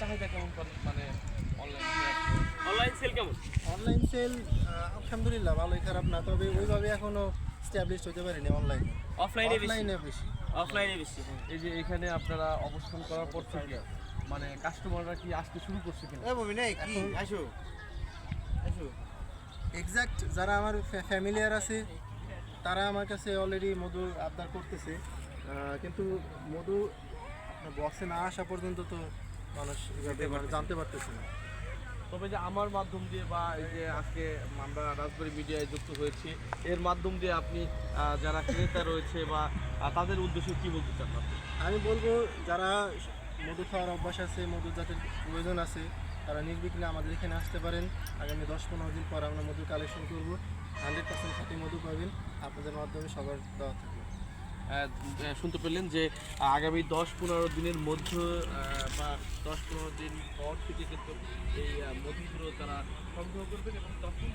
চাহিদা কেমন মানে অনলাইনে অনলাইন সেল কেমন? অনলাইন সেল আলহামদুলিল্লাহ ভালোই খারাপ না তবে ওইভাবে এখনও স্ট্যাবলিশ হতে পারেনি অনলাইনে অফলাইনে বেশি? অফলাইনে বেশি। অফলাইনে বেশি হ্যাঁ। এই যে এখানে আপনারা অবস্থান করার পর থেকে মানে কাস্টমাররা কি আসতে শুরু করছে কিনা? এক্সাক্ট যারা আমার ফ্যামিলিয়ার আছে তারা আমার কাছে অলরেডি মধু আবদার করতেছে। কিন্তু মধু বক্সে না আসা পর্যন্ত তো মানুষ মানে জানতে পারতেছে না। তবে যে আমার মাধ্যম দিয়ে বা এই যে আজকে আমরা রাজবাড়ি মিডিয়ায় যুক্ত হয়েছি এর মাধ্যম দিয়ে আপনি যারা ক্রেতা রয়েছে বা তাদের উদ্দেশ্যে কি বলতে চান আমি বলব যারা মধু খাওয়ার অভ্যাস আছে মধু যাদের প্রয়োজন আছে তারা নির্বিঘ্নে আমাদের এখানে আসতে পারেন। আগামী দশ পনেরো দিন পর আমরা মধু কালেকশন করব। হান্ড্রেড পার্সেন্ট খাঁটি মধু পাবেন। আপনাদের মাধ্যমে সবার দেওয়া শুনতে পেলেন যে আগামী দশ পনেরো দিনের মধ্যে বা দশ পনেরো দিন পর থেকে কিন্তু এই মধুগুলো তারা সংগ্রহ করবেন এবং তখন